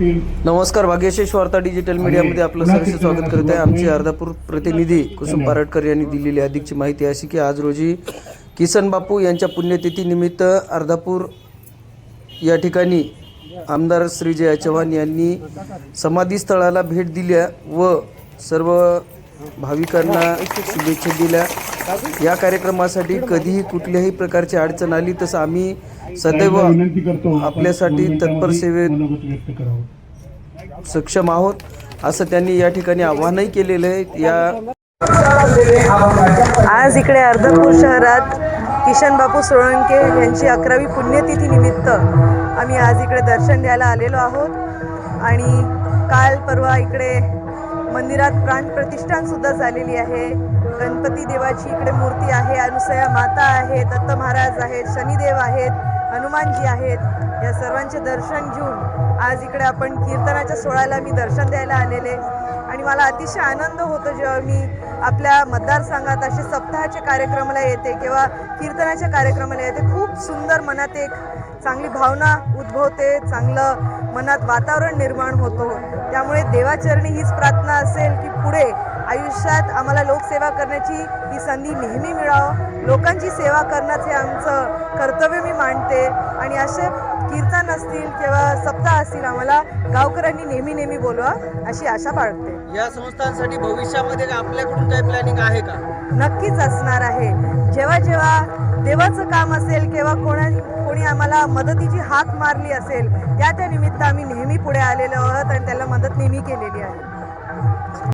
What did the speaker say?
नमस्कार भाग्यशेष वार्ता डिजिटल मीडियामध्ये आपलं सहर्ष स्वागत करत आहे. आमचे अर्धापूर प्रतिनिधी कुसुम पारटकर यांनी दिलेली अधिकची माहिती अशी की आज रोजी किसन बापू यांच्या पुण्यतिथीनिमित्त अर्धापूर या ठिकाणी आमदार श्री जया चव्हाण यांनी समाधीस्थळाला भेट दिल्या व सर्व भाविकांना शुभेच्छा दिल्या. या कार्यक्रमासाठी कधीही कुठल्याही प्रकारची अडचण आली तसं आम्ही सदैव विनंती करतो. आपल्यासाठी तत्पर सेवेत सक्षम आहोत असं त्यांनी या ठिकाणी आव्हानही केलेलं आहे. या आज इकडे अर्धापूर शहरात किशन बापू सोळंके यांची अकरावी पुण्यतिथी निमित्त आम्ही आज इकडे दर्शन द्यायला आलेलो आहोत. आणि काल परवा इकडे मंदिरात प्राणप्रतिष्ठान सुद्धा झालेली आहे. गणपती देवाची इकडे मूर्ती आहे अनुसया माता आहे दत्त महाराज आहेत शनिदेव आहेत हनुमानजी आहेत. या सर्वांचे दर्शन घेऊन आज इकडे आपण कीर्तनाच्या सोहळ्याला मी दर्शन द्यायला आलेले. आणि मला अतिशय आनंद होतो जेव्हा मी आपल्या मतदारसंघात असे सप्ताहाच्या कार्यक्रमाला येते किंवा कीर्तनाच्या कार्यक्रमाला येते. खूप सुंदर मनात एक चांगली भावना उद्भवते चांगलं मनात वातावरण निर्माण होतो. त्यामुळे देवाचरणी हीच प्रार्थना असेल की पुढे आयुष्यात आम्हाला लोकसेवा करण्याची ही संधी नेहमी मिळावं. लोकांची सेवा करणंच हे आमचं कर्तव्य मी मांडते आणि असे कीर्तन असतील किंवा सप्ताह असतील आम्हाला गावकऱ्यांनी नेहमी नेहमी बोलवा अशी आशा बाळगते. या संस्थांसाठी भविष्यामध्ये आपल्याकडून काही प्लॅनिंग आहे का? नक्कीच असणार आहे. जेव्हा जेव्हा देवाचं काम असेल किंवा कोणा कोणी आम्हाला मदतीची हाक मारली असेल त्या त्या निमित्त आम्ही नेहमी पुढे आलेलो आहोत आणि त्याला मदत नेहमी केलेली आहे.